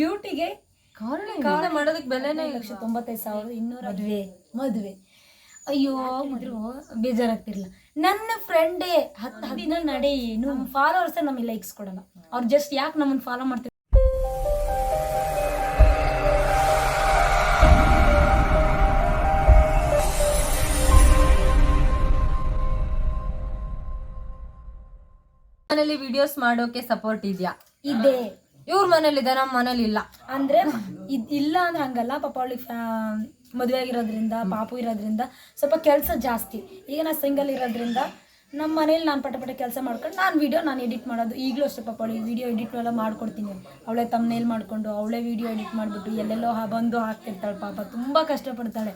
ಬ್ಯೂಟಿಗೆ ಕಾರಣ ಮಾಡೋದಕ್ಕೆ ಬೆಲೆನೇ ಲಕ್ಷ ತೊಂಬತ್ತೈದು ಸಾವಿರದ ಇನ್ನೂರ ಮದುವೆ ಮದುವೆ. ಅಯ್ಯೋ ಮದ್ರು ಬೇಜಾರಾಗ್ತಿರ್ಲಿಲ್ಲ. ನನ್ನ ಫ್ರೆಂಡೇ ಹತ್ತು ದಿನ ನಡೆ ಏನು? ಫಾಲೋವರ್ಸ್ ನಮಗೆ ಲೈಕ್ಸ್ ಕೊಡಲ್ಲ ಅವ್ರು ಜಸ್ಟ್ ಯಾಕೆ ನಮ್ಮನ್ನ ಫಾಲೋ ಮಾಡ್ತೀವಿ ಮನೇಲಿ ವಿಡಿಯೋಸ್ ಮಾಡೋಕೆ ಸಪೋರ್ಟ್ ಇದೆಯಾ? ಇದೆ. ಇವ್ರ ಮನೇಲಿದೆ ನಮ್ಮ ಮನೇಲಿ ಇಲ್ಲ. ಅಂದ್ರೆ ಇಲ್ಲ ಅಂದ್ರೆ ಹಂಗಲ್ಲ, ಪಾಪ ಅವಳಿಗೆ ಮದುವೆ ಆಗಿರೋದ್ರಿಂದ, ಪಾಪು ಇರೋದ್ರಿಂದ ಸ್ವಲ್ಪ ಕೆಲಸ ಜಾಸ್ತಿ. ಈಗ ನಾ ಸಿಂಗಲ್ ಇರೋದ್ರಿಂದ ನಮ್ಮ ಮನೇಲಿ ನಾನು ಪಟ ಪಟ ಕೆಲಸ ಮಾಡ್ಕೊಂಡು ನಾನು ವಿಡಿಯೋ ನಾನು ಎಡಿಟ್ ಮಾಡೋದು. ಈಗಲೂ ಅಷ್ಟೇ ಪಾಪ ಅವಳಿಗೆ ವಿಡಿಯೋ ಎಡಿಟ್ ಎಲ್ಲ ಮಾಡ್ಕೊಡ್ತೀನಿ. ಅವಳೇ ತಮ್ಮನೇಲಿ ಮಾಡಿಕೊಂಡು ಅವಳೇ ವಿಡಿಯೋ ಎಡಿಟ್ ಮಾಡಿಬಿಟ್ಟು ಎಲ್ಲೆಲ್ಲೋ ಬಂದು ಹಾಕ್ತಿರ್ತಾಳೆ ಪಾಪ. ತುಂಬ ಕಷ್ಟಪಡ್ತಾಳೆ.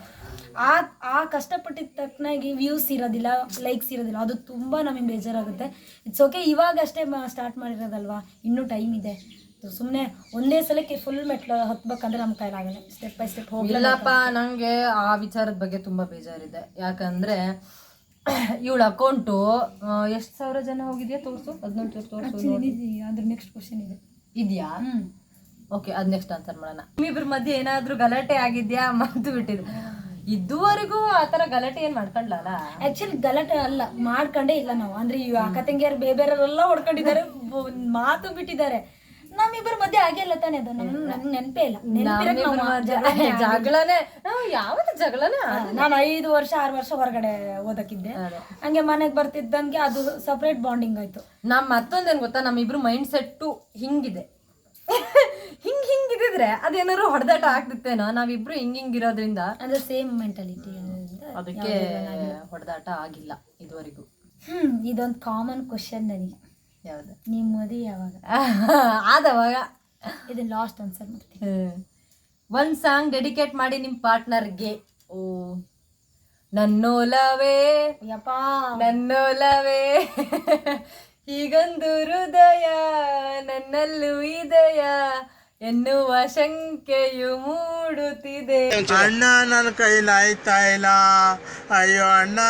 ಆ ಆ ಕಷ್ಟಪಟ್ಟಿದ ತಕ್ಕನಾಗಿ ವ್ಯೂಸ್ ಇರೋದಿಲ್ಲ ಲೈಕ್ಸ್ ಇರೋದಿಲ್ಲ. ಅದು ತುಂಬ ನಮಗೆ ಬೇಜಾರಾಗುತ್ತೆ. ಇಟ್ಸ್ ಓಕೆ ಇವಾಗಷ್ಟೇ ಸ್ಟಾರ್ಟ್ ಮಾಡಿರೋದಲ್ವಾ? ಇನ್ನೂ ಟೈಮ್ ಇದೆ. ಸುಮ್ಮನೆ ಒಂದೇ ಸಲಕ್ಕೆ ಫುಲ್ ಮೆಟ್ಲು ಹತ್ಬೇಕಂದ್ರೆ ನಮ್ಮ ಕೈಲಾಗಲ್ಲ ಸ್ಟೆಪ್ ಬೈ ಸ್ಟೆಪ್ ಹೋಗಿಲ್ಲಪ್ಪ ಇಲ್ಲಪ್ಪ ನಂಗೆ ಆ ವಿಚಾರದ ಬಗ್ಗೆ ತುಂಬಾ ಬೇಜಾರಿದೆ. ಯಾಕಂದ್ರೆ ಇವಳ ಅಕೌಂಟು ಎಷ್ಟು ಸಾವಿರ ಜನ ಹೋಗಿದ್ಯಾ ತೋರ್ಸು? ಹದಿನೆಂಟು ತೋರ್ಸು ಅದ್ರ ನೆಕ್ಸ್ಟ್ ಕ್ವಶನ್ ಇದೆ. ಇದೆಯಾ? ಓಕೆ ಅದ್ ನೆಕ್ಸ್ಟ್ ಆನ್ಸರ್ ಮಾಡೋಣ. ನಿಮ್ಮಿಬ್ರ ಮಧ್ಯೆ ಏನಾದ್ರೂ ಗಲಾಟೆ ಆಗಿದ್ಯಾ ಮದ್ದು ಬಿಟ್ಟಿದ್ರು. ಇದುವರೆಗೂ ಆ ತರ ಗಲಾಟೆ ಏನ್ ಮಾಡ್ಕೊಂಡ್ಲಲ್ಲ? ಆಕ್ಚುಲಿ ಗಲಾಟೆ ಅಲ್ಲ. ಮಾಡ್ಕೊಂಡೇ ಇಲ್ಲ ನಾವು. ಅಂದ್ರೆ ಈ ಅಕ್ಕ ತಂಗಿಯರು ಬೇಬೇರೆಲ್ಲ ಹೊಡ್ಕೊಂಡಿದ್ದಾರೆ. ಮಾತು ಬಿಟ್ಟಿದ್ದಾರೆ. ನಮ್ಮಿಬ್ಬರ ಮಧ್ಯೆ ಆಗಿಲ್ಲ ತಾನೇ ಅದು. ನಮ್ ನೆನಪೇ ಇಲ್ಲ. ಜಗಳನೆ ನಾವು ಜಗಳನೆ ಜಗಳನೇ ಆಗಿಲ್ಲ. ಜಗಳನೇ ನಾವ್ ಯಾವತ್ತು ಜಗಳನೇ ನಾನು ಐದು ವರ್ಷ ಆರು ವರ್ಷ ಹೊರಗಡೆ ಓದಕ್ಕಿದ್ದೆ. ಹಂಗೆ ಮನೆಗೆ ಬರ್ತಿದ್ದಂಗೆ ಅದು ಸಪ್ರೇಟ್ ಬಾಂಡಿಂಗ್ ಆಯ್ತು. ನಮ್ ಮತ್ತೊಂದೇನ್ ಗೊತ್ತಾ? ನಮ್ಮಿಬ್ರು ಮೈಂಡ್ ಸೆಟ್ಟು ಹಿಂಗಿದೆ. ಹಿಂಗ್ ಹಿಂಗಿದ್ರೆ ಅದೇನಾದ್ರು ಹೊಡೆದಾಟ ಆಗ್ತಿತ್ತೇನೋ? ನಾವಿಬ್ರು ಹಿಂಗ್ ಹಿಂಗ್ ಇರೋದ್ರಿಂದ ಅಂದ್ರೆ ಸೇಮ್ ಮೆಂಟಾಲಿಟಿ ಅದಕ್ಕೆ ಹೊಡೆದಾಟ ಆಗಿಲ್ಲ ಇದುವರೆಗೂ. ಹ್ಮ್ ಇದೊಂದು ಕಾಮನ್ ಕ್ವಶನ್ ನನಗೆ. ಯಾವ್ದು? ನಿಮ್ಮ ಮದುವೆ ಯಾವಾಗ? ಆದವಾಗ ಇದು ಲಾಸ್ಟ್ ಆನ್ಸರ್ ಮಾಡ್ತೀನಿ. ಒಂದು ಸಾಂಗ್ ಡೆಡಿಕೇಟ್ ಮಾಡಿ ನಿಮ್ಮ ಪಾರ್ಟ್ನರ್ಗೆ ಓ ನನ್ನೋಲವೇ. ಯಪ್ಪ. ನನ್ನೋಲವೇ. ಹೀಗೊಂದು ಹೃದಯ ನನ್ನಲ್ಲೂ ಇದೆಯ? ಎನ್ನುವ ಶಂಕೆಯು ಮೂಡುತ್ತಿದೆ. ಅಣ್ಣ ನನ್ನ ಕೈಲಿ ಆಯ್ತಾ ಇಲ್ಲ? ಅಯ್ಯೋ ಅಣ್ಣ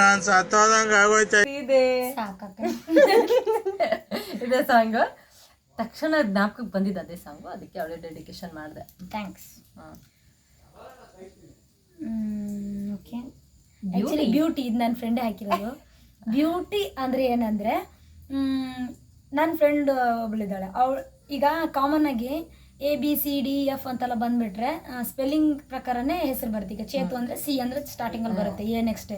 ನಾನು ಸತ್ತೋದಂಗ ಆಗೋಯ್ತಾ ಇದೆ. ಸಾಂಗ್. ತಕ್ಷಣ ಜ್ಞಾಪಕಕ್ಕೆ ಬಂದಿದ್ದ ಅದೇ ಸಾಂಗು. ಅದಕ್ಕೆ ಅವಳೆ ಡೆಡಿಕೇಶನ್ ಮಾಡಿದೆ. ಥ್ಯಾಂಕ್ಸ್. ಓಕೆ ಆ್ಯಕ್ಚುಲಿ ಬ್ಯೂಟಿ ಇದು ನನ್ನ ಫ್ರೆಂಡೇ ಹಾಕಿರೋದು. ಬ್ಯೂಟಿ ಅಂದರೆ ಏನಂದರೆ ನನ್ನ ಫ್ರೆಂಡ್ ಒಬ್ಳಿದ್ದಾಳೆ. ಅವಳು ಈಗ ಕಾಮನ್ ಆಗಿ A B C D F ಅಂತೆಲ್ಲ ಬಂದ್ಬಿಟ್ರೆ ಸ್ಪೆಲ್ಲಿಂಗ್ ಪ್ರಕಾರನೇ ಹೆಸರು ಬರುತ್ತೆ. ಈಗ ಚೇತು ಅಂದರೆ ಸಿ ಅಂದರೆ ಸ್ಟಾರ್ಟಿಂಗಲ್ಲಿ ಬರುತ್ತೆ ಎ ನೆಕ್ಸ್ಟ್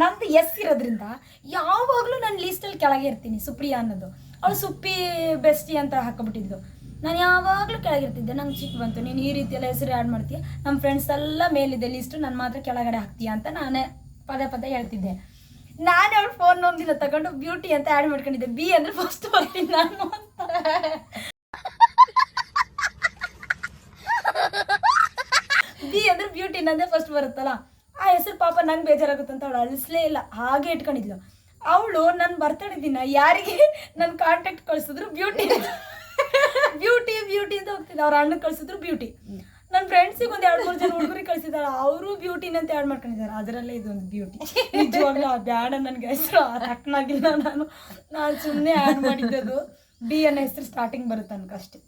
ನಂದು ಎಸ್ ಇರೋದ್ರಿಂದ ಯಾವಾಗಲೂ ನಾನು ಲೀಸ್ಟಲ್ಲಿ ಕೆಳಗೆ ಇರ್ತೀನಿ ಸುಪ್ರಿಯಾ ಅನ್ನೋದು. ಅವಳು ಸುಪ್ಪಿ ಬೆಸ್ಟಿ ಅಂತ ಹಾಕೊಬಿಟ್ಟಿದ್ದು ನಾನು ಯಾವಾಗಲೂ ಕೆಳಗಿರ್ತಿದ್ದೆ ನಂಗೆ ಚಿಕ್ಕ ಬಂತು. ನೀನು ಈ ರೀತಿಯೆಲ್ಲ ಹೆಸರು ಆ್ಯಡ್ ಮಾಡ್ತೀಯ? ನಮ್ಮ ಫ್ರೆಂಡ್ಸ್ ಎಲ್ಲ ಮೇಲಿದೆ ಲೀಸ್ಟು ನಾನು ಮಾತ್ರ ಕೆಳಗಡೆ ಹಾಕ್ತೀಯ ಅಂತ ನಾನೇ ಪದೇ ಪದೇ ಹೇಳ್ತಿದ್ದೆ. ನಾನು ಅವ್ಳ ಫೋನ್ ಒಂದಿನ ತಗೊಂಡು ಬ್ಯೂಟಿ ಅಂತ ಆ್ಯಡ್ ಮಾಡ್ಕೊಂಡಿದ್ದೆ. ಬಿ ಅಂದ್ರೆ ಫಸ್ಟ್ ಬರ್ತೀನಿ ನಾನು ಅಂತ ಬಿ ಅಂದ್ರೆ ಬ್ಯೂಟಿ ನಂದೇ ಫಸ್ಟ್ ಬರುತ್ತಲ್ಲ? ಆ ಹೆಸರು ಪಾಪ ನಂಗೆ ಬೇಜಾರಾಗುತ್ತೆ ಅಂತ ಅವಳು ಅಳಿಸ್ಲೇ ಇಲ್ಲ, ಹಾಗೆ ಇಟ್ಕೊಂಡಿದ್ಲು. ಅವಳು ನನ್ನ ಬರ್ತಡೇ ದಿನ ಯಾರಿಗೆ ನನ್ನ ಕಾಂಟ್ಯಾಕ್ಟ್ ಕಳಿಸಿದ್ರು ಬ್ಯೂಟಿ ಬ್ಯೂಟಿ ಬ್ಯೂಟಿ ಅಂತ ಹೋಗ್ತಿದ್ದೆ ಅವ್ರ ಅಣ್ಣ ಕಳಿಸಿದ್ರು ಬ್ಯೂಟಿ ನನ್ನ ಫ್ರೆಂಡ್ಸಿಗೆ ಒಂದು ಎರಡು ಮೂರು ಜನ ಹುಡುಗರಿಗೆ ಕಳಿಸಿದಾರೆ. ಅವರು ಬ್ಯೂಟಿನ ಅಂತ ಆ್ಯಡ್ ಮಾಡ್ಕೊಂಡಿದ್ದಾರೆ ಅದರಲ್ಲೇ ಇದೊಂದು ಬ್ಯೂಟಿ ನಿಜವಾಗ್ಲೂ ಆ ಬ್ಯಾಡ ನನಗೆ ಹೆಸರು ತಕ್ಕನಾಗಿಲ್ಲ ನಾನು. ನಾನು ಸುಮ್ಮನೆ ಆ್ಯಡ್ ಮಾಡಿದ್ದದು. ಬಿ ಅನ್ನ ಹೆಸರು ಸ್ಟಾರ್ಟಿಂಗ್ ಬರುತ್ತೆ ನನ್ಗೆ ಅಷ್ಟೇ.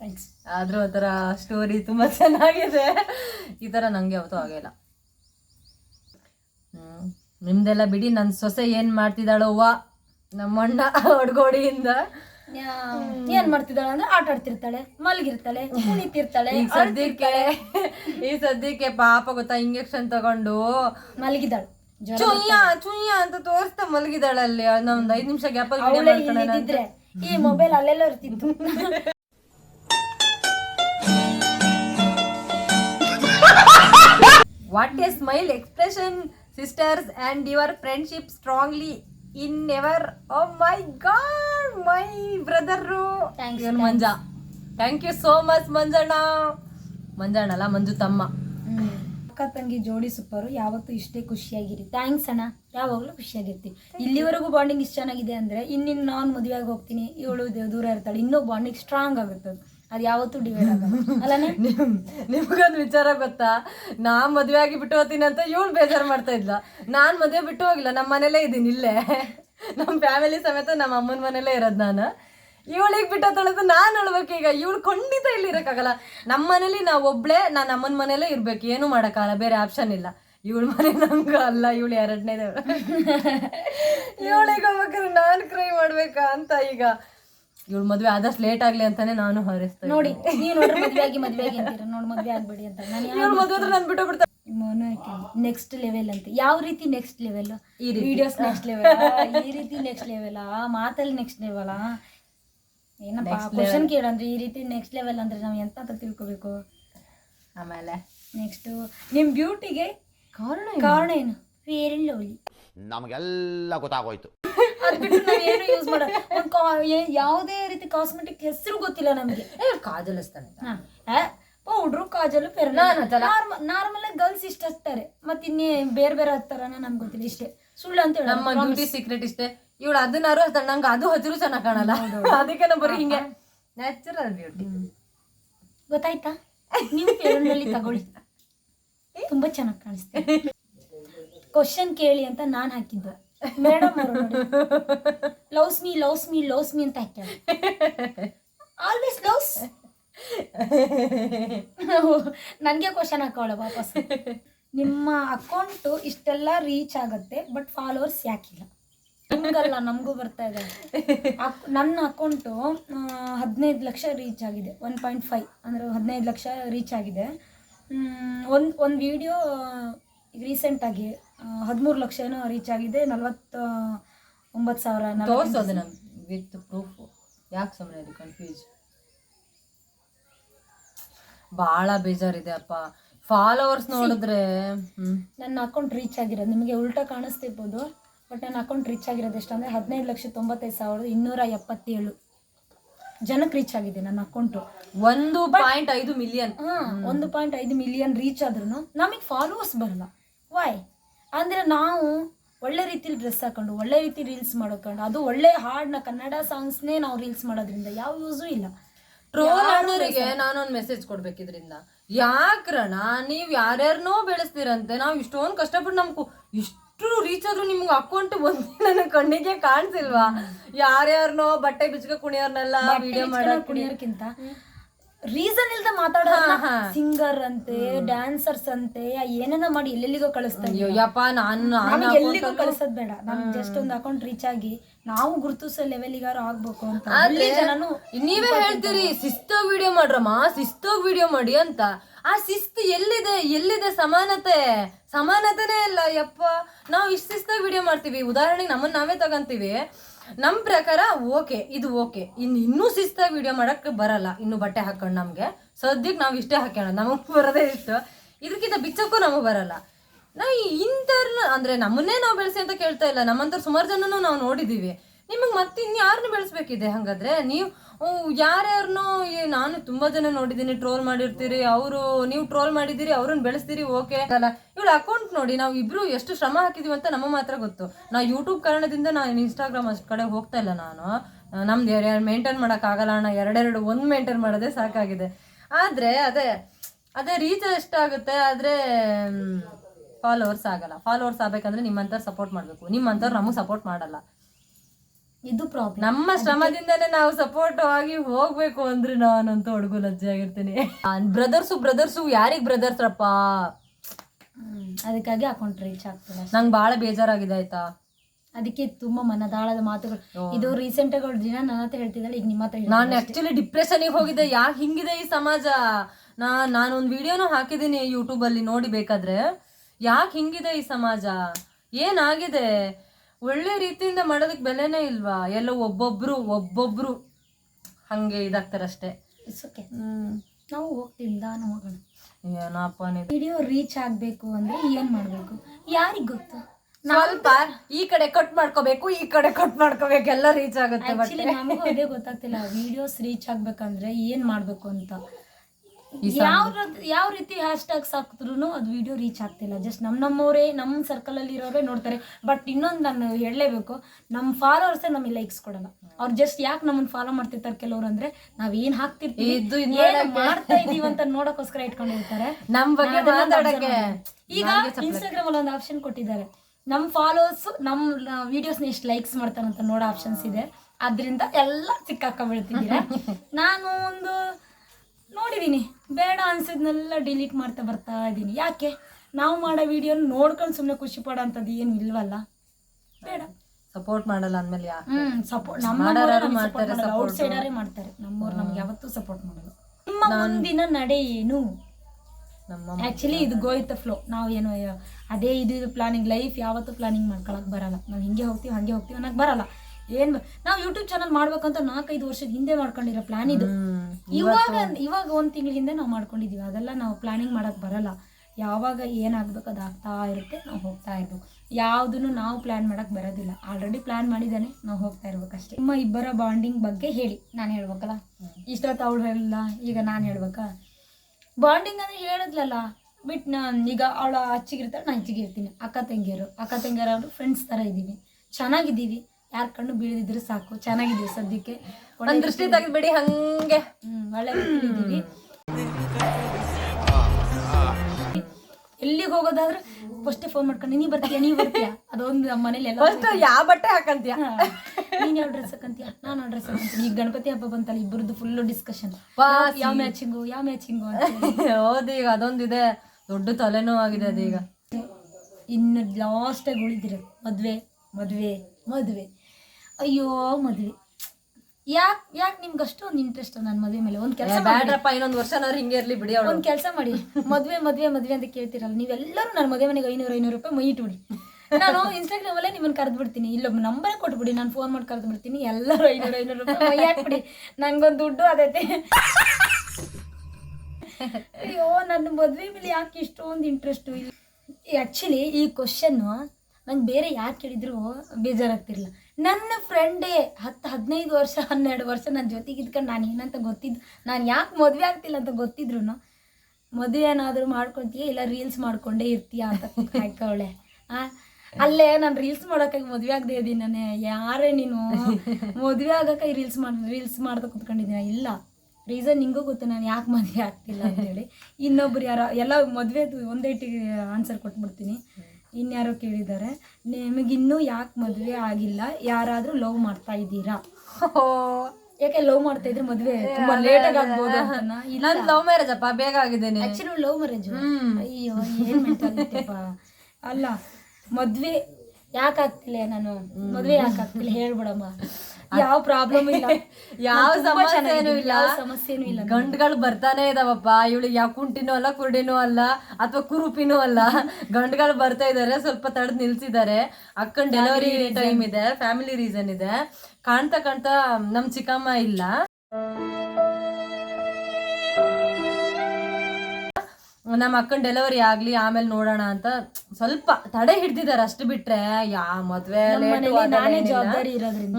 ಥ್ಯಾಂಕ್ಸ್ ಆದ್ರೂ ಆತರ ಸ್ಟೋರಿ ತುಂಬಾ ಚೆನ್ನಾಗಿದೆ. ಈ ತರ ನಂಗೆ ಯಾವತ್ತೂ ಆಗಿಲ್ಲ. ನಿಮ್ದೆಲ್ಲ ಬಿಡಿ. ನನ್ನ ಸೊಸೆ ಏನ್ ಮಾಡ್ತಿದ್ದಾಳೋ ವಾ ನಮ್ಮಣ್ಣ ಒಡ್ಗೋಡಿಯಿಂದ. ಏನ್ ಮಾಡ್ತಿದ್ದಾಳೆ ಅಂದ್ರೆ ಆಟ ಆಡ್ತಿರ್ತಾಳೆ ಮಲಗಿರ್ತಾಳೆ ಕುಣಿತಿರ್ತಾಳೆ ಈಗ ಸದ್ಯಕ್ಕೆ ಈ ಸದ್ಯಕ್ಕೆ ಪಾಪ ಗೊತ್ತಾ ಇಂಜೆಕ್ಷನ್ ತಗೊಂಡು ಮಲಗಿದಾಳು ಚುಯ್ಯ ಚುಯ್ಯ ಅಂತ ತೋರಿಸ್ತಾ ಮಲಗಿದಾಳಲ್ಲಿ ಒಂದ್ ಐದ್ ನಿಮಿಷ ಗ್ಯಾಪ್ ಇದ್ರೆ ಈ ಮೊಬೈಲ್ ಅಲ್ಲೆಲ್ಲ ಇರ್ತಿತ್ತು. What a smile expression sisters and your friendship strongly in never oh my god my brother Thanks, Manja thank you so much Manjanna Manjanna ಅಲ್ಲ ಮಂಜು ತಮ್ಮ. ಅಕ್ಕ ತಂಗಿ ಜೋಡಿ ಸೂಪರು ಯಾವತ್ತೂ ಇಷ್ಟೇ ಖುಷಿಯಾಗಿರಿ. ಥ್ಯಾಂಕ್ಸ್ ಅಣ್ಣ. ಯಾವಾಗಲೂ ಖುಷಿಯಾಗಿರ್ತೀವಿ. ಇಲ್ಲಿವರೆಗೂ ಬಾಂಡಿಂಗ್ ಇಷ್ಟು ಚೆನ್ನಾಗಿದೆ ಅಂದ್ರೆ ಇನ್ನಿನ್ನು ನಾನು ಮದುವೆಯಾಗಿ ಹೋಗ್ತೀನಿ. ಇವಳು ದೂರ ಇರ್ತಾಳೆ. ಇನ್ನೂ ಬಾಂಡಿಂಗ್ ಸ್ಟ್ರಾಂಗ್ ಆಗುತ್ತೆ ಅದು ಅದು ಯಾವತ್ತೂ ಡಿವೈಡ್ ಆಗಲ್ಲ. ಅಲ್ಲನೇ? ನಿಮ್ ನಿಮ್ಗೊಂದು ವಿಚಾರ ಗೊತ್ತಾ? ನಾ ಮದ್ವೆ ಆಗಿ ಬಿಟ್ಟು ಹೋಗ್ತೀನಿ ಅಂತ ಇವಳು ಬೇಜಾರು ಮಾಡ್ತಾ ಇದ್ಲ. ನಾನ್ ಮದುವೆ ಬಿಟ್ಟು ಹೋಗಿಲ್ಲ ನಮ್ಮ ಮನೇಲೇ ಇದ್ದೀನಿ ಇಲ್ಲೇ. ನಮ್ಮ ಫ್ಯಾಮಿಲಿ ಸಮೇತ ನಮ್ಮ ಅಮ್ಮನ ಮನೇಲೇ ಇರೋದು ನಾನು. ಇವಳಿಗೆ ಬಿಟ್ಟ ತೊಳೆದು ನಾನು ಅಳ್ಬೇಕು ಈಗ. ಇವಳು ಖಂಡಿತ ಇಲ್ಲಿ ಇರಕ್ಕಾಗಲ್ಲ. ನಮ್ಮ ಮನೇಲಿ ನಾ ಒಬ್ಳೆ ನಾನು ಅಮ್ಮನ ಮನೇಲೇ ಇರ್ಬೇಕು. ಏನು ಮಾಡೋಕ್ಕಾಗಲ್ಲ ಬೇರೆ ಆಪ್ಷನ್ ಇಲ್ಲ. ಇವಳ ಮನೆ ನಂಗ ಅಲ್ಲ ಇವಳು ಎರಡನೇದ. ಇವಳಿಗೆ ಹೋಗ್ಬೇಕಾದ್ರೆ ನಾನು ಕ್ರೈ ಮಾಡ್ಬೇಕಾ ಅಂತ ಈಗ. ಇವಳು ಮದ್ವೆ ಆದಷ್ಟು ಲೇಟ್ ಆಗ್ಲಿ ಅಂತಾನೆ ನಾನು ಹೊರಿಸ್ತೇನೆ ನೋಡಿ ನೀವು ನೋಡ್ರಿ ಮದ್ವೆ ಆಗಿ ಮದ್ವೆ ಆಗಿ ಅಂತೀರ? ನೋಡಿ ಮದ್ವೆ ಆಗ್ಬೇಡಿ ಅಂತ. ನಾನು ಮದ್ವೆ ನಾನು ಬಿಟ್ಟು ಬಿಡ್ತಾ ನೆಕ್ಸ್ಟ್ ಲೆವೆಲ್ ಅಂತ. ಯಾವ ರೀತಿ ನೆಕ್ಸ್ಟ್ ಲೆವೆಲ್ ಈ ರೀತಿ. ವಿಡಿಯೋಸ್ ನೆಕ್ಸ್ಟ್ ಲೆವೆಲ್ ಈ ರೀತಿ ನೆಕ್ಸ್ಟ್ ಲೆವೆಲ್ ಆ ಮಾತಲ್ಲಿ ನೆಕ್ಸ್ಟ್ ಲೆವೆಲ್ ಏನಪ್ಪ ಕ್ವಶನ್ ಕೇಳಂದ್ರೆ ಈ ರೀತಿ ನೆಕ್ಸ್ಟ್ ಲೆವೆಲ್ ಅಂದ್ರೆ ನಾವು ಎಂತ ಅಂತ ತಿಳ್ಕೊಬೇಕು. ಆಮೇಲೆ? ನೆಕ್ಸ್ಟ್ ನಿಮ್ ಬ್ಯೂಟಿಗೆ ಕಾರಣ ಕಾರಣ ಏನು? ಫೇರ್ ಅಂಡ್ ಲವ್ಲಿ ನಮಗೆಲ್ಲ ಗೊತ್ತಾಗೋಯ್ತು. ಅದ್ ಬಿಟ್ಟು ನಾವು ಏನು ಯೂಸ್ ಮಾಡೋ ಒಂದ್ ಕಾ- ಏ- ಯಾವುದೇ ರೀತಿ ಕಾಸ್ಮೆಟಿಕ್ ಹೆಸರು ಗೊತ್ತಿಲ್ಲ ನಮಗೆ. ಕಾಜಲ್ ಹಚ್ತಾನೆ ಪೌಡ್ರು ಕಾಜಲು ಫೇರ್ ನಾನು ಹಚ್ಚಲ್ಲ. ನಾರ್ಮಲ್ ಗರ್ಲ್ಸ್ ಇಷ್ಟ ಹಚ್ತಾರೆ ಮತ್ತೆ ಇನ್ನೇ ಬೇರೆ ಬೇರೆ ಹಚ್ತಾರನ ನಮ್ಗೆ ಗೊತ್ತಿಲ್ಲ ಇಷ್ಟೇ. ಸುಳ್ಳು ಅಂತ ಹೇಳಿ ನಮ್ಮ ಬ್ಯೂಟಿ ಸೀಕ್ರೆಟ್ ಇಷ್ಟೇ. ಇವಳು ಅದನ್ನಾರು ಹಚ್ತಾಳೆ ನಂಗೆ ಅದು ಹಸಿರು ಚೆನ್ನಾಗಿ ಕಾಣಲ್ಲ. ಅದಕ್ಕೆ ನಾವು ಬರೀ ಹಿಂಗೆ. ನ್ಯಾಚುರಲ್ ಬ್ಯೂಟಿ ಗೊತ್ತಾಯ್ತಾ? ನೀವು ತಗೊಳ್ಳಿ. ತುಂಬಾ ಚೆನ್ನಾಗಿ ಕಾಣಿಸ್ತೀವಿ ಕ್ವಶನ್ ಕೇಳಿ ಅಂತ ನಾನ್ ಹಾಕಿದ್ದು. Madam loves me loves me loves me ಅಂತ ಆಲ್ವೇಸ್ ಲವ್ಸ್. ನನಗೆ ಕ್ವಶನ್ ಹಾಕೋಳ ವಾಪಸ್. ನಿಮ್ಮ ಅಕೌಂಟು ಇಷ್ಟೆಲ್ಲ ರೀಚ್ ಆಗತ್ತೆ ಬಟ್ ಫಾಲೋವರ್ಸ್ ಯಾಕಿಲ್ಲ ನಿಮ್ಗಲ್ಲ, ನಮಗೂ ಬರ್ತಾ ಇದೆ. ನನ್ನ ಅಕೌಂಟು ಹದಿನೈದು ಲಕ್ಷ ರೀಚ್ ಆಗಿದೆ. ಒನ್ ಪಾಯಿಂಟ್ ಫೈವ್, ಅಂದರೆ ಹದಿನೈದು ಲಕ್ಷ ರೀಚ್ ಆಗಿದೆ. ಒಂದು ಒಂದು ವಿಡಿಯೋ ಈಗ ರೀಸೆಂಟಾಗಿ ಹದಿಮೂರು ಲಕ್ಷ ಏನೋ ರೀಚ್ ಆಗಿದೆ ನಲ್ವತ್ತ ಒಂಬತ್ತು ಸಾವಿರ ತೋರ್ಸು ಅದನ್ನ ವಿತ್ ಪ್ರೂಫ್ ಯಾಕೆ ಸುಮ್ಮನೆ ಕನ್ಫ್ಯೂಸ್ ಭಾಳ ಬೇಜಾರಿದೆ ಅಪ್ಪ ಫಾಲೋವರ್ಸ್ ನೋಡಿದ್ರೆ ನನ್ನ ಅಕೌಂಟ್ ರೀಚ್ ಆಗಿರೋದು ನಿಮಗೆ ಉಲ್ಟಾ ಕಾಣಿಸ್ತಿರ್ಬೋದು ಬಟ್ ನನ್ನ ಅಕೌಂಟ್ ರೀಚ್ ಆಗಿರೋದು ಎಷ್ಟು ಅಂದರೆ ಹದಿನೈದು ಲಕ್ಷ ತೊಂಬತ್ತೈದು ಸಾವಿರದ ಇನ್ನೂರ ಎಪ್ಪತ್ತೇಳು. ಜನಕ್ಕೆ ರೀಚ್ ಆಗಿದೆ ನನ್ನ ಅಕೌಂಟು ಒಂದು ಪಾಯಿಂಟ್ ಐದು ಮಿಲಿಯನ್ ಹಾಂ ಒಂದು ಪಾಯಿಂಟ್ ಐದು ಮಿಲಿಯನ್ ರೀಚ್ ಆದ್ರೂ ನಮಗೆ ಫಾಲೋವರ್ಸ್ ಬರಲ್ಲ. ವಾಯ್ ಅಂದರೆ ನಾವು ಒಳ್ಳೆ ರೀತಿಲಿ ಡ್ರೆಸ್ ಹಾಕೊಂಡು ಒಳ್ಳೆ ರೀತಿ ರೀಲ್ಸ್ ಮಾಡ್ಕೊಂಡು ಅದು ಒಳ್ಳೆ ಹಾಡನ್ನ ಕನ್ನಡ ಸಾಂಗ್ಸ್ನೇ ನಾವು ರೀಲ್ಸ್ ಮಾಡೋದ್ರಿಂದ ಯಾವ ಯೂಸು ಇಲ್ಲ. ಟ್ರೋಲ್ ಆಡೋರಿಗೆ ನಾನೊಂದು ಮೆಸೇಜ್ ಕೊಡ್ಬೇಕಿದ್ರಿಂದ ಯಾಕ್ರಣ ನೀವ್ ಯಾರ್ಯಾರನೋ ಬೆಳೆಸ್ತೀರಂತೆ ನಾವು ಇಷ್ಟೊಂದು ಕಷ್ಟಪಟ್ಟು ನಮ್ಗೂ ಇಷ್ಟು ರೀಚ್ ಆದ್ರೂ ನಿಮ್ಗೆ ಅಕೌಂಟ್ ಬಂದು ನನ್ನ ಕಣ್ಣಿಗೆ ಕಾಣಿಸಿಲ್ವಾ? ಯಾರ್ಯಾರನೋ ಬಟ್ಟೆ ಬಿಚ್ಕ ಕುಣಿಯೋರ್ನೆಲ್ಲ ವಿಡಿಯೋ ಮಾಡೋ ಕುಣಿಯೋರ್ಕಿಂತ ರೀಸನ್ ಇಲ್ದ ಮಾತಾಡ ಸಿಂಗರ್ ಅಂತೆ ಡ್ಯಾನ್ಸರ್ಸ್ ಅಂತೆ ಏನೇನ ಮಾಡಿ ಎಲ್ಲೆಲ್ಲಿಗೋ ಕಳಿಸ್ತಾರೆ ಅಯ್ಯೋ ಯಪ್ಪ ನಾನು ಎಲ್ಲಿಗೂ ಕಳಿಸೋದ್ ಬೇಡ. ನಮ್ ಜಸ್ಟ್ ಒಂದು ಅಕೌಂಟ್ ರೀಚ್ ಆಗಿ ನಾವು ಗುರುತಿಸೋ ಲೆವೆಲಿಗಾರು ಆಗ್ಬೇಕು ಅಂತ. ನಾನು ನೀವೇ ಹೇಳ್ತೀರಿ ಶಿಸ್ತಾಗ್ ವಿಡಿಯೋ ಮಾಡ್ರಮ್ಮ ಶಿಸ್ತಾಗ್ ವಿಡಿಯೋ ಮಾಡಿ ಅಂತ. ಆ ಶಿಸ್ತು ಎಲ್ಲಿದೆ? ಎಲ್ಲಿದೆ ಸಮಾನತೆ? ಸಮಾನತೆನೇ ಇಲ್ಲ ಯಪ್ಪ. ನಾವು ಇಷ್ಟ ಶಿಸ್ತಾಗ್ ವಿಡಿಯೋ ಮಾಡ್ತೀವಿ. ಉದಾಹರಣೆಗೆ ನಮ್ಮನ್ನ ನಾವೇ ತಗಂತೀವಿ. ನಮ್ಮ ಪ್ರಕಾರ ಓಕೆ, ಇದು ಓಕೆ. ಇನ್ನು ಇನ್ನೂ ವಿಡಿಯೋ ಮಾಡೋಕ್ಕೆ ಬರಲ್ಲ. ಇನ್ನು ಬಟ್ಟೆ ಹಾಕೊಂಡು ನಮಗೆ. ಸದ್ಯಕ್ಕೆ ನಾವು ಇಷ್ಟೇ ಹಾಕೋಣ ನಮಗೆ ಬರೋದೇ ಇಷ್ಟು. ಇದಕ್ಕಿಂತ ಬಿಚ್ಚಕ್ಕೂ ನಮಗೆ ಬರಲ್ಲ. ನಾವು ಇಂಥರ್ನ ಅಂದ್ರೆ ನಮ್ಮನ್ನೇ ನಾವು ಬೆಳೆಸಿ ಅಂತ ಕೇಳ್ತಾ ಇಲ್ಲ. ನಮ್ಮಂಥ ಸುಮಾರು ಜನನೂ ನಾವು ನೋಡಿದ್ದೀವಿ ನಿಮಗೆ ಮತ್ತೆ ಇನ್ಯಾರನ್ನ ಬೆಳೆಸ್ಬೇಕಿದೆ ಹಾಗಾದ್ರೆ? ನೀವು ಯಾರ್ಯಾರನ್ನೋ ನಾನು ತುಂಬಾ ಜನ ನೋಡಿದ್ದೀನಿ ಟ್ರೋಲ್ ಮಾಡಿರ್ತೀರಿ, ಅವರು ನೀವು ಟ್ರೋಲ್ ಮಾಡಿದ್ದೀರಿ, ಅವ್ರನ್ನ ಬೆಳೆಸ್ತೀರಿ ಓಕೆ ಅಲ್ಲ. ಇವಳ ಅಕೌಂಟ್ ನೋಡಿ, ನಾವು ಇಬ್ರು ಎಷ್ಟು ಶ್ರಮ ಹಾಕಿದೀವಿ ಅಂತ ನಮಗೆ ಮಾತ್ರ ಗೊತ್ತು. ನಾ ಯೂಟ್ಯೂಬ್ ಕಾರಣದಿಂದ ನಾನು ಇನ್ಸ್ಟಾಗ್ರಾಮ್ ಅಷ್ಟು ಕಡೆ ಹೋಗ್ತಾ ಇಲ್ಲ ನಾನು. ನಮ್ದು ಯಾರ್ಯಾರು ಮೇಂಟೈನ್ ಮಾಡೋಕ್ಕಾಗಲ್ಲ ಅಣ್ಣ, ಎರಡೆರಡು ಒಂದು ಮೇಂಟೈನ್ ಮಾಡೋದೇ ಸಾಕಾಗಿದೆ. ಆದರೆ, ಅದೇ ಅದೇ ರೀಚ್ ಎಷ್ಟಾಗುತ್ತೆ ಆದರೆ ಫಾಲೋವರ್ಸ್ ಆಗಲ್ಲ. ಫಾಲೋವರ್ಸ್ ಆಗಬೇಕಂದ್ರೆ ನಿಮ್ಮಂತ ಸಪೋರ್ಟ್ ಮಾಡಬೇಕು. ನಿಮ್ಮಂಥವ್ರು ನಮಗೆ ಸಪೋರ್ಟ್ ಮಾಡಲ್ಲ. ಇದು ಪ್ರಾಬ್ಲಮ್ ನಮ್ಮ ಶ್ರಮದಿಂದನೇ ನಾವು ಸಪೋರ್ಟ್ ಆಗಿ ಹೋಗ್ಬೇಕು ಅಂದ್ರೆ ನಾನಂತೂ ಹುಡುಗು ಲಜ್ಜೆ ಆಗಿರ್ತೀನಿ. ಬ್ರದರ್ಸು ಬ್ರದರ್ಸು ಯಾರಿಗ್ ಬ್ರದರ್ಸ್ ಅಪ್ಪ ಅದಕ್ಕಾಗಿ ಅಕೌಂಟ್ ರೀಚ್ ಆಗ್ತದೆ ನಂಗೆ ಭಾಳ ಬೇಜಾರಾಗಿದೆ ಆಯ್ತಾ? ಅದಕ್ಕೆ ತುಂಬಾ ಮನದಾಳದ ಮಾತುಗಳು. ಇದು ರೀಸೆಂಟ್ ಆಗಿ ದಿನ ನನ್ನ ಹತ್ರ ಹೇಳ್ತಿದ್ದಾಳೆ ಈಗ ನಿಮ್ಮ ಹತ್ರ. ನಾನು ಆಕ್ಚುಲಿ ಡಿಪ್ರೆಷನ್ ಹೋಗಿದ್ದೆ. ಯಾಕೆ ಹಿಂಗಿದೆ ಈ ಸಮಾಜ? ನಾ ನಾನೊಂದು ವಿಡಿಯೋನು ಹಾಕಿದ್ದೀನಿ ಯೂಟ್ಯೂಬಲ್ಲಿ ನೋಡಿ ಬೇಕಾದ್ರೆ. ಯಾಕೆ ಹಿಂಗಿದೆ ಈ ಸಮಾಜ? ಏನಾಗಿದೆ ಒಳ್ಳೆ ರೀತಿಯಿಂದ ಮಾಡೋದಕ್ಕೆ ಬೆಲೆನೇ ಇಲ್ವಾ? ಎಲ್ಲ ಒಬ್ಬೊಬ್ರು ಒಬ್ಬೊಬ್ರು ಹಂಗೆ ಇದಾಗ್ತಾರಷ್ಟೇ. ಓಕೆ. ನಾವು ಹೋಗ್ತೀವಿ ನಾನು ಹೋಗೋಣ. ಏನಪ್ಪ ವಿಡಿಯೋ ರೀಚ್ ಆಗಬೇಕು ಅಂದ್ರೆ ಏನು ಮಾಡಬೇಕು? ಯಾರಿಗ್ ಗೊತ್ತು? ಸ್ವಲ್ಪ ಈ ಕಡೆ ಕಟ್ ಮಾಡ್ಕೋಬೇಕು ಈ ಕಡೆ ಕಟ್ ಮಾಡ್ಕೋಬೇಕು ಎಲ್ಲ ರೀಚ್ ಆಗುತ್ತೆ ನಮಗೂ ಅದೇ ಗೊತ್ತಾಗ್ತಿಲ್ಲ. ವಿಡಿಯೋಸ್ ರೀಚ್ ಆಗ್ಬೇಕಂದ್ರೆ ಏನ್ ಮಾಡ್ಬೇಕು ಅಂತ. ಯಾವ ಯಾವ ರೀತಿ ಹ್ಯಾಶ್ ಟ್ಯಾಗ್ಸ್ ಹಾಕಿದ್ರು ಅದು ವಿಡಿಯೋ ರೀಚ್ ಆಗ್ತಿಲ್ಲ. ಜಸ್ಟ್ ನಮ್ ನಮ್ಮವರೇ ನಮ್ಮ ಸರ್ಕಲ್ ಅಲ್ಲಿ ಇರೋರೇ ನೋಡ್ತಾರೆ. ಬಟ್ ಇನ್ನೊಂದು ನಾನು ಹೇಳಲೇಬೇಕು ನಮ್ಮ ಫಾಲೋವರ್ಸೇ ನಮಗೆ ಲೈಕ್ಸ್ ಕೊಡಲ್ಲ. ಅವ್ರು ಜಸ್ಟ್ ಯಾಕೆ ನಮ್ಮನ್ನ ಫಾಲೋ ಮಾಡ್ತಿರ್ತಾರೆ ಕೆಲವ್ರು ಅಂದ್ರೆ ನಾವ್ ಏನ್ ಹಾಕ್ತಿರ್ತೀವಿ ಮಾಡ್ತಾ ಇದೀವಿ ಅಂತ ನೋಡಕ್ಕೋಸ್ಕರ ಇಟ್ಕೊಂಡಿರ್ತಾರೆ. ನಮ್ ಬಗ್ಗೆ ಮಾತಾಡಕ್ಕೆ. ಈಗ ಇನ್ಸ್ಟಾಗ್ರಾಮ್ ಅಲ್ಲಿ ಒಂದು ಆಪ್ಷನ್ ಕೊಟ್ಟಿದ್ದಾರೆ. ನಮ್ಮ ಫಾಲೋವರ್ಸ್ ನಮ್ಮ ವಿಡಿಯೋಸ್ನ ಎಷ್ಟು ಲೈಕ್ಸ್ ಮಾಡ್ತಾರಂತ ನೋಡೋ ಆಪ್ಷನ್ಸ್ ಇದೆ. ಅದರಿಂದ ಎಲ್ಲ ಸಿಕ್ಕಾಕೊಂಡ್ಬಿಡ್ತಿದ್ದೀರಾ. ನಾನು ಒಂದು ನೋಡಿದ್ದೀನಿ ಬೇಡ ಅನ್ಸಿದ್ನೆಲ್ಲ ಡಿಲೀಟ್ ಮಾಡ್ತಾ ಬರ್ತಾ ಇದ್ದೀನಿ ಯಾಕೆ? ನಾವು ಮಾಡೋ ವಿಡಿಯೋನ ನೋಡ್ಕೊಂಡು ಸುಮ್ಮನೆ ಖುಷಿ ಪಡೋ ಅಂಥದ್ದು ಏನು ಇಲ್ವಲ್ಲ? ಬೇಡ. ಸಪೋರ್ಟ್ ಮಾಡಲ್ಲ ಅಂದಮೇಲೆ ಯಾ ಹ್ಮ್ ಸಪೋರ್ಟ್ ಮಾಡೋರು ಮಾಡ್ತಾರೆ ಔಟ್ ಸೈಡರೇ ಮಾಡ್ತಾರೆ. ನಮ್ಮವ್ರು ನಮ್ಗೆ ಯಾವತ್ತೂ ಸಪೋರ್ಟ್ ಮಾಡಲ್ಲ. ನಿಮ್ಮ ಮುಂದಿನ ನಡೆ ಏನು? ನಮ್ಮ ಆ್ಯಕ್ಚುಲಿ ಇದು ಗೋಯ್ತ ಫ್ಲೋ ನಾವು ಏನು ಅದೇ ಇದು ಇದು ಪ್ಲಾನಿಂಗ್ ಲೈಫ್ ಯಾವತ್ತೂ ಪ್ಲಾನಿಂಗ್ ಮಾಡ್ಕೊಳಕ್ ಬರಲ್ಲ. ನಾವು ಹಿಂಗೆ ಹೋಗ್ತೀವಿ ಹಂಗೆ ಹೋಗ್ತೀವಿ ಅನ್ನಕ್ಕೆ ಬರಲ್ಲ. ಏನು ನಾವು ಯೂಟ್ಯೂಬ್ ಚಾನಲ್ ಮಾಡ್ಬೇಕಂತ ನಾಲ್ಕೈದು ವರ್ಷದ ಹಿಂದೆ ಮಾಡ್ಕೊಂಡಿರೋ ಪ್ಲಾನ್ ಇದು. ಇವಾಗ ಇವಾಗ ಒಂದ್ ತಿಂಗಳ ಹಿಂದೆ ನಾವು ಮಾಡ್ಕೊಂಡಿದೀವಿ. ಅದೆಲ್ಲ ನಾವು ಪ್ಲಾನಿಂಗ್ ಮಾಡಕ್ ಬರಲ್ಲ. ಯಾವಾಗ ಏನಾಗ್ಬೇಕು ಅದು ಆಗ್ತಾ ಇರುತ್ತೆ ನಾವು ಹೋಗ್ತಾ ಇರ್ಬೇಕು. ಯಾವುದನ್ನು ನಾವು ಪ್ಲಾನ್ ಮಾಡಕ್ ಬರೋದಿಲ್ಲ. ಆಲ್ರೆಡಿ ಪ್ಲಾನ್ ಮಾಡಿದ್ದಾನೆ ನಾವು ಹೋಗ್ತಾ ಇರ್ಬೇಕಷ್ಟೇ ನಿಮ್ಮ ಇಬ್ಬರ ಬಾಂಡಿಂಗ್ ಬಗ್ಗೆ ಹೇಳಿ. ನಾನು ಹೇಳ್ಬೇಕಲ್ಲ? ಇಷ್ಟೊತ್ತು ಅವಳು ಹೇಳಿಲ್ಲ ಈಗ ನಾನು ಹೇಳ್ಬೇಕ? ಬಾಂಡಿಂಗ್ ಅಂದ್ರೆ ಹೇಳಿದ್ಲಲ್ಲ ಬಿಟ್ ನಾನು ಈಗ ಅವಳು ಅಚ್ಚಿಗಿರ್ತಾಳೆ ನಾನು ಹೆಚ್ಚಿಗಿರ್ತೀನಿ ಅಕ್ಕ ತಂಗಿಯರು ಅಕ್ಕ ತಂಗಿಯರವರು ಫ್ರೆಂಡ್ಸ್ ಥರ ಇದ್ದೀವಿ ಚೆನ್ನಾಗಿದ್ದೀವಿ. ಯಾರ ಕಣ್ಣು ಬೀಳದಿದ್ರೆ ಸಾಕು. ಚೆನ್ನಾಗಿದೆ ಸದ್ಯಕ್ಕೆ. ಒಂದು ದೃಷ್ಟಿ ತೆಗೆದ್ಬಿಡಿ ಹಂಗೆ. ಒಳ್ಳೆ ರೀತಿಲಿದ್ದೀವಿ ಎಲ್ಲಿಗೆ ಹೋಗೋದಾದ್ರೆ ಫಸ್ಟ್ ಫೋನ್ ಮಾಡ್ಕೊಂಡು ನೀ ಬರ್ತೀಯ ನೀ ಬರ್ತೀಯ? ಅದೊಂದು ನಮ್ಮ ಮನೇಲಿ ಎಲ್ಲ ಫಸ್ಟ್ ಯಾವ ಬಟ್ಟೆ ಹಾಕಂತೀಯ? ನೀನ್ ಯಾವ ಡ್ರೆಸ್ ಹಾಕಂತೀಯ? ನಾನು ಡ್ರೆಸ್ ಹಾಕಂತೀನಿ ಈಗ ಗಣಪತಿ ಹಬ್ಬ ಬಂತಲ್ಲ ಇಬ್ಬರದ್ದು ಫುಲ್ ಡಿಸ್ಕಷನ್. ಯಾವ ಮ್ಯಾಚಿಂಗು ಯಾವ ಮ್ಯಾಚಿಂಗು. ಹೌದು ಈಗ ಅದೊಂದಿದೆ. ದೊಡ್ಡ ತಲೆನೋವು ಆಗಿದೆ ಅದೀಗ ಇನ್ನು ಲಾಸ್ಟಾಗಿ ಉಳಿದಿರ ಮದುವೆ ಮದುವೆ ಮದುವೆ. ಅಯ್ಯೋ ಮದುವೆ. ಯಾಕೆ ಯಾಕೆ ನಿಮ್ಗೆ ಅಷ್ಟೊಂದು ಇಂಟ್ರೆಸ್ಟ್ ನನ್ನ ಮದುವೆ ಮೇಲೆ? ಒಂದು ಕೆಲಸ ಬೇಡ್ರಪ್ಪ ಇನ್ನೊಂದ್ ವರ್ಷನಾರು ಹಿಂಗೆ ಇರಲಿ ಬಿಡಿ ಅವಳು. ಒಂದು ಕೆಲಸ ಮಾಡಿ. ಮದುವೆ ಮದುವೆ ಮದುವೆ ಅಂತ ಕೇಳ್ತಿರಲ್ಲ ನೀವೆಲ್ಲರೂ ನನ್ನ ಮದುವೆ ಮನೆಗೆ ಐನೂರು ಐನೂರು ರೂಪಾಯಿ ಮೈ ಇಟ್ಬಿಡಿ. ನಾನು ಇನ್ಸ್ಟಾಗ್ರಾಮಲ್ಲೇ ನಿಮ್ಮನ್ನು ಕರೆದು ಬಿಡ್ತೀನಿ ಇಲ್ಲೊಬ್ಬ ನಂಬರೇ ಕೊಟ್ಬಿಡಿ ನಾನು ಫೋನ್ ಮಾಡಿ ಕರೆದು ಬಿಡ್ತೀನಿ ಎಲ್ಲರೂ ಐನೂರು ಐನೂರು ರೂಪಾಯಿ ಮೈ ಹಾಕ್ಬಿಡಿ. ನನಗೊಂದು ದುಡ್ಡು ಅದೈತೆ ಅಯ್ಯೋ ನನ್ನ ಮದುವೆ ಮೇಲೆ ಯಾಕೆ ಇಷ್ಟೊಂದು ಇಂಟ್ರೆಸ್ಟು ಆ್ಯಕ್ಚುಲಿ ಈ ಕ್ವಶನ್ನು ನಂಗೆ ಬೇರೆ ಯಾಕೆ ಕೇಳಿದ್ರು ಬೇಜಾರಾಗ್ತಿರಲಿಲ್ಲ. ನನ್ನ ಫ್ರೆಂಡೇ ಹತ್ತು ಹದಿನೈದು ವರ್ಷ, ಹನ್ನೆರಡು ವರ್ಷ ನನ್ನ ಜೊತೆಗೆ ಇದ್ಕೊಂಡು ನಾನು ಏನಂತ ಗೊತ್ತಿದ್ದು ನಾನು ಯಾಕೆ ಮದುವೆ ಆಗ್ತಿಲ್ಲ ಅಂತ ಗೊತ್ತಿದ್ರು ಮದುವೆ ಏನಾದರೂ ಮಾಡ್ಕೊತೀಯ ಇಲ್ಲ ರೀಲ್ಸ್ ಮಾಡ್ಕೊಂಡೇ ಇರ್ತೀಯ ಅಂತ ಹಾಕವಳೆ ಅಲ್ಲೇ ನಾನು ರೀಲ್ಸ್ ಮಾಡೋಕ್ಕಾಗಿ ಮದುವೆ ಆಗದೆ ಇದ್ದೀನಿ ನಾನೇ, ಯಾರೇ ನೀನು? ಮದುವೆ ಆಗಕ್ಕೆ ರೀಲ್ಸ್ ಮಾಡ ರೀಲ್ಸ್ ಮಾಡ್ತಾ ಕುತ್ಕೊಂಡಿದ್ದೀನ ಇಲ್ಲ. ರೀಸನ್ ನಿಂಗೂ ಗೊತ್ತು, ನಾನು ಯಾಕೆ ಮದುವೆ ಆಗ್ತಿಲ್ಲ ಅಂತೇಳಿ ಇನ್ನೊಬ್ರು ಯಾರು, ಎಲ್ಲ ಮದುವೆದು ಒಂದೇಟಿಗೆ ಆನ್ಸರ್ ಕೊಟ್ಬಿಡ್ತೀನಿ. ಇನ್ಯಾರೋ ಕೇಳಿದ್ದಾರೆ ನಿಮಗಿನ್ನೂ ಯಾಕೆ ಮದುವೆ ಆಗಿಲ್ಲ? ಯಾರಾದರೂ ಲವ್ ಮಾಡ್ತಾ ಇದ್ದೀರಾ? ಯಾಕೆ ಲವ್ ಮಾಡ್ತಾ ಇದ್ರೆ ಮದುವೆ ತುಂಬಾ ಲೇಟಾಗಿ ಆಗ್ಬೋದು ಅಂತನಾ? ಇಲ್ಲ. ಲವ್ ಮ್ಯಾರೇಜ್ ಅಪ್ಪ ಬೇಗ ಆಗಿದ್ದೇನೆ. ಆಕ್ಚುಲಿ ಲವ್ ಮ್ಯಾರೇಜ್ ಅಯ್ಯೋ ಏನ್ ಮಾಡ್ತಾ ಅಲ್ಲ ಮದ್ವೆ ಯಾಕೆ ಆಗ್ತಿಲ್ಲ? ನಾನು ಮದ್ವೆ ಯಾಕೆ ಆಗ್ತಿಲ್ಲ? ಹೇಳ್ಬಿಡಮ್ಮ. ಯಾವ ಪ್ರಾಬ್ಲಮ್ ಇಲ್ಲ. ಯಾವ ಸಮಸ್ಯೆನೂ ಇಲ್ಲ. ಸಮಸ್ಯೆನೂ ಇಲ್ಲ ಗಂಡುಗಳು ಬರ್ತಾನೆ ಇದಾವಪ್ಪ. ಇವಳಿಗೆ ಯಾವ ಕುಂಟಿನೂ ಅಲ್ಲ ಕುರುಡಿನೂ ಅಲ್ಲ ಅಥವಾ ಕುರುಪಿನೂ ಅಲ್ಲ. ಗಂಡುಗಳು ಬರ್ತಾ ಇದಾರೆ ಸ್ವಲ್ಪ ತಡೆದು ನಿಲ್ಸಿದ್ದಾರೆ. ಅಕ್ಕನ್ ಡೆಲಿವರಿ ಟೈಮ್ ಇದೆ ಫ್ಯಾಮಿಲಿ ರೀಸನ್ ಇದೆ. ಕಾಣ್ತಾ ಕಾಣ್ತಾ ನಮ್ ಚಿಕ್ಕಮ್ಮ ಇಲ್ಲ. ನಮ್ಮ ಅಕ್ಕನ ಡೆಲಿವರಿ ಆಗ್ಲಿ ಆಮೇಲೆ ನೋಡೋಣ ಅಂತ ಸ್ವಲ್ಪ ತಡೆ ಹಿಡ್ದಿದ್ದಾರೆ ಅಷ್ಟು ಬಿಟ್ರೆ ಯಾ ಮದ್ವೆ ನಾನೇ ಜವಾಬ್ದಾರಿ ಇರೋದ್ರಿಂದ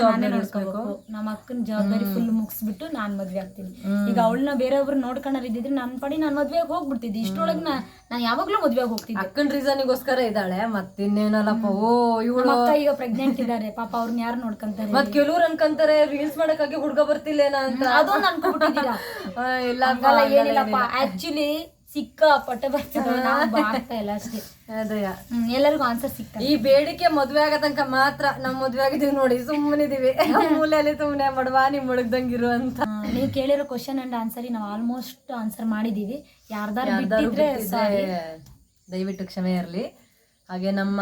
ಜವಾಬ್ದಾರಿ. ನೋಡ್ಕೋಬೇಕು. ನಮ್ಮ ಅಕ್ಕನ ಜವಾಬ್ದಾರಿ ಫುಲ್ ಮುಗಿಸ್ಬಿಟ್ಟು ನಾನ್ ಮದ್ವೆ ಆಗ್ತೀನಿ. ಈಗ ಅವಳನ್ನ ಬೇರೆಯೊಬ್ರು ನೋಡ್ಕೊಂಡ್ರೆ ಇದ್ದಿದ್ರೆ ನನ್ನ ಪಡಿ ನಾನು ಮದ್ವೆಗೆ ಹೋಗ್ಬಿಡ್ತಿದ್ದೆ. ಇಷ್ಟೊಳಗೆ ನಾ ನಾನು ಯಾವಾಗ್ಲೂ ಮದ್ವೆಗೆ ಹೋಗ್ತಿದ್ದೆ. ಅಕ್ಕನ ರೀಸನ್ಗೋಸ್ಕರ ಇದ್ದಾಳೆ ಮತ್ತಿನ್ನೇನಲ್ಲಪ್ಪ ಓ ಇವಳು ಈಗ ಪ್ರೆಗ್ನೆಂಟ್ ಇದ್ದಾರೆ. ಪಾಪ ಅವ್ರನ್ನ ಯಾರು ನೋಡ್ಕೊಂತಾರೆ? ಮತ್ ಕೆಲವ್ರು ಅನ್ಕಂತಾರೆ ರೀಲ್ಸ್ ಮಾಡಕ್ಕಾಗಿ ಹುಡ್ಗ ಬರ್ತಿಲ್ಲೇನ ಅಂತ. ಅದೊಂದು ಅನ್ಕೊಂಡ್ಬಿಟ್ಟಿದ್ದೀರಾ ಇಲ್ಲ ಏನಿಲ್ಲಪ್ಪ. ಆಕ್ಚುಲಿ ಸಿಕ್ಕ ಬರ್ತದೆ ನಾವು ಆಗ್ತಾ ಇಲ್ಲ ಅಷ್ಟೇ. ಹ್ಮ್, ಎಲ್ಲರಿಗೂ ಆನ್ಸರ್ ಸಿಕ್ಕ ಈ ಬೇಡಿಕೆ ಮದ್ವೆ ಆಗೋ ತನಕ ಮಾತ್ರ ನಮ್ ಮದ್ವೆ ಆಗಿದೀವಿ ನೋಡಿ ಸುಮ್ಮನಿದೀವಿ ಮೂಲೆಯಲ್ಲಿ ಸುಮ್ಮನೆ ಮಡವಾ ನಿಮ್ ಮುಳುಗ್ದಂಗಿರು ಅಂತ. ನೀವು ಕೇಳಿರೋ ಕ್ವಶನ್ ಅಂಡ್ ಆನ್ಸರ್ ನಾವು ಆಲ್ಮೋಸ್ಟ್ ಆನ್ಸರ್ ಮಾಡಿದೀವಿ ಯಾರ್ದಾರು ಯಾರ್ದಾರು ಬಿಟ್ಟಿದ್ರೆ ಬಿಟ್ಟಿದ್ರೆ ದಯವಿಟ್ಟು ಕ್ಷಮೆ ಇರಲಿ. ಹಾಗೆ ನಮ್ಮ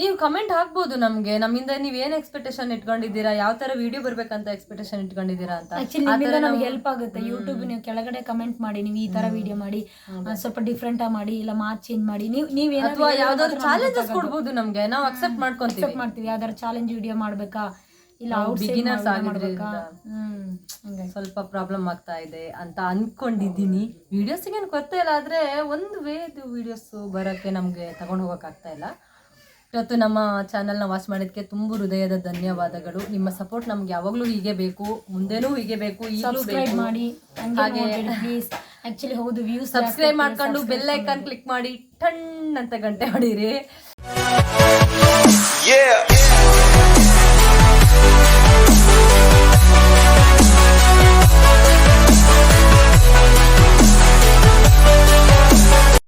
ನೀವು ಕಮೆಂಟ್ ಹಾಕ್ಬೋದು ನಮ್ಗೆ. ನಮ್ಮಿಂದ ನೀವ್ ಏನ್ ಎಕ್ಸ್ಪೆಕ್ಟೇಷನ್ ಇಟ್ಕೊಂಡಿದ್ದೀರಾ? ಯಾವ ತರ ವಿಡಿಯೋ ಬರ್ಬೇಕಂತ ಎಕ್ಸ್ಪೆಕ್ಟೇಷನ್ ಇಟ್ಕೊಂಡಿದ್ದೀರಾ ಅಂತ. ಆಕ್ಚುಲಿ ನಿಮ್ಮಿಂದ ನಮ್ಗೆ ಹೆಲ್ಪ್ ಆಗುತ್ತೆ. ಯೂಟ್ಯೂಬ್ ನೀವು ಕೆಳಗಡೆ ಕಮೆಂಟ್ ಮಾಡಿ ನೀವು ಈ ತರ ವಿಡಿಯೋ ಮಾಡಿ ಸ್ವಲ್ಪ ಡಿಫ್ರೆಂಟ್ ಆಗಿ ಮಾಡಿ ಇಲ್ಲ ಮಾತ್ ಚೇಂಜ್ ಮಾಡಿ ನೀವು ನೀವು ಅಥವಾ ಯಾವ್ದಾದ್ರು ಚಾಲೆಂಜಸ್ ಕೊಡ್ಬೋದು ನಮ್ಗೆ. ನಾವು ಅಕ್ಸೆಪ್ಟ್ ಮಾಡ್ಕೊಂತೀವಿ. ಅಕ್ಸೆಪ್ಟ್ ಮಾಡ್ತೀವಿ. ಯಾವ್ದಾರು ಚಾಲೆಂಜ್ ವಿಡಿಯೋ ಮಾಡ್ಬೇಕಾ? ಇಲ್ಲ ಔಟ್ ಬಿಗಿನರ್ಸ್ ಆಗಿದ್ರಿಂದ. ಸ್ವಲ್ಪ ಪ್ರಾಬ್ಲಮ್ ಆಗ್ತಾ ಇದೆ ಅಂತ ಅನ್ಕೊಂಡಿದ್ದೀನಿ. ವಿಡಿಯೋಸ್ ಏನು ಕೊರತೆ ಇಲ್ಲ ಆದ್ರೆ ಒಂದು ವೇದು ವಿಡಿಯೋಸ್ ಬರಕ್ಕೆ ನಮ್ಗೆ ತಗೊಂಡ್ ಹೋಗಕ್ ಆಗ್ತಾ ಇಲ್ಲ. ಇವತ್ತು ನಮ್ಮ ಚಾನಲ್ನ ವಾಚ್ ಮಾಡೋದಕ್ಕೆ ತುಂಬ ಹೃದಯದ ಧನ್ಯವಾದಗಳು. ನಿಮ್ಮ ಸಪೋರ್ಟ್ ನಮ್ಗೆ ಯಾವಾಗಲೂ ಹೀಗೆ ಬೇಕು ಮುಂದೆನೂ ಹೀಗೆ ಬೇಕು ಈಗಲೂ ಸಬ್ಸ್ಕ್ರೈಬ್ ಬೇಕು. ಮಾಡಿ ಹಾಗೆ ಪ್ಲೀಸ್ ಆಕ್ಚುಲಿ ಹೌದು ವ್ಯೂಸ್ ಸಬ್ಸ್ಕ್ರೈಬ್ ಮಾಡ್ಕೊಂಡು ಬೆಲ್ ಐಕಾನ್ ಕ್ಲಿಕ್ ಮಾಡಿ. ಟಣ್ ಅಂತ ಗಂಟೆ ಹೊಡೀರಿ.